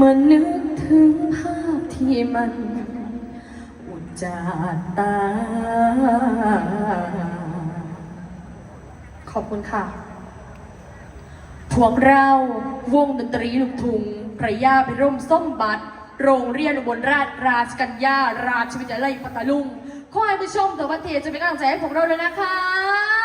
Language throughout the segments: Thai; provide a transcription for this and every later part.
มันนึกถึงภาพที่มันอุจจาตา ขอบคุณค่ะ พวกเราวงดนตรีลูกทุงพระยาพิร่มส้มบัตร โรงเรียนอุบลราชราชกัญญาราชวิทยาลัยพัทลุง ขอให้ผู้ชมตัววัตเทียจะเป็นกำลังใจให้พวกเราเลยนะคะ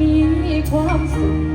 มีความสุข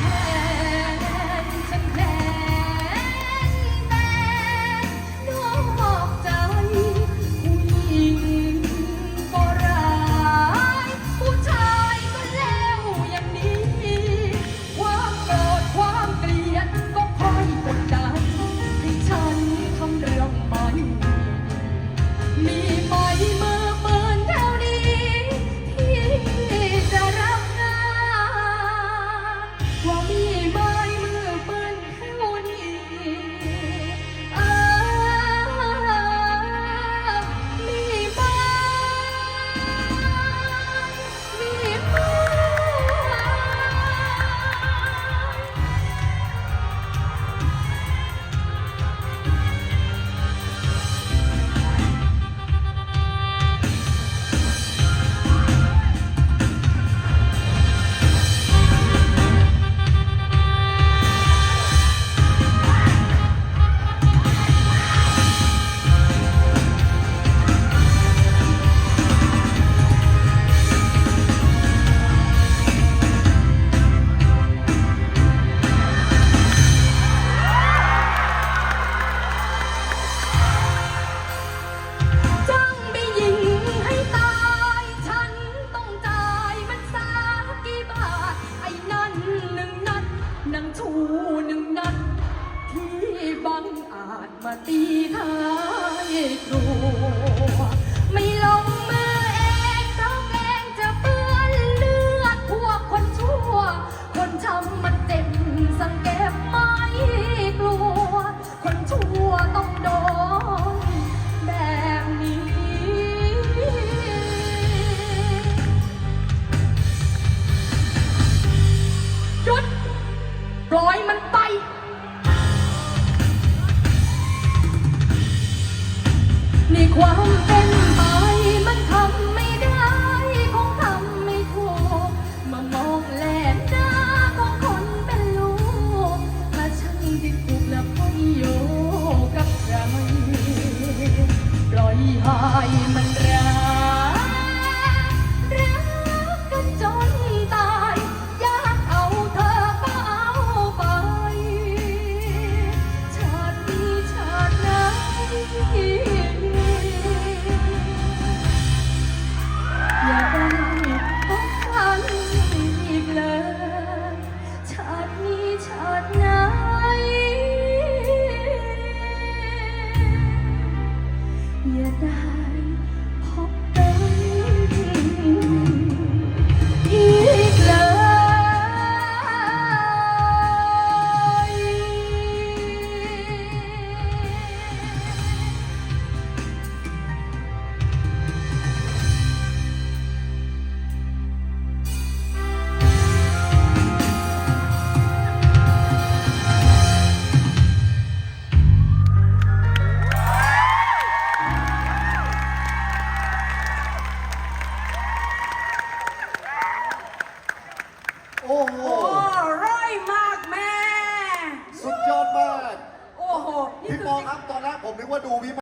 Yeah.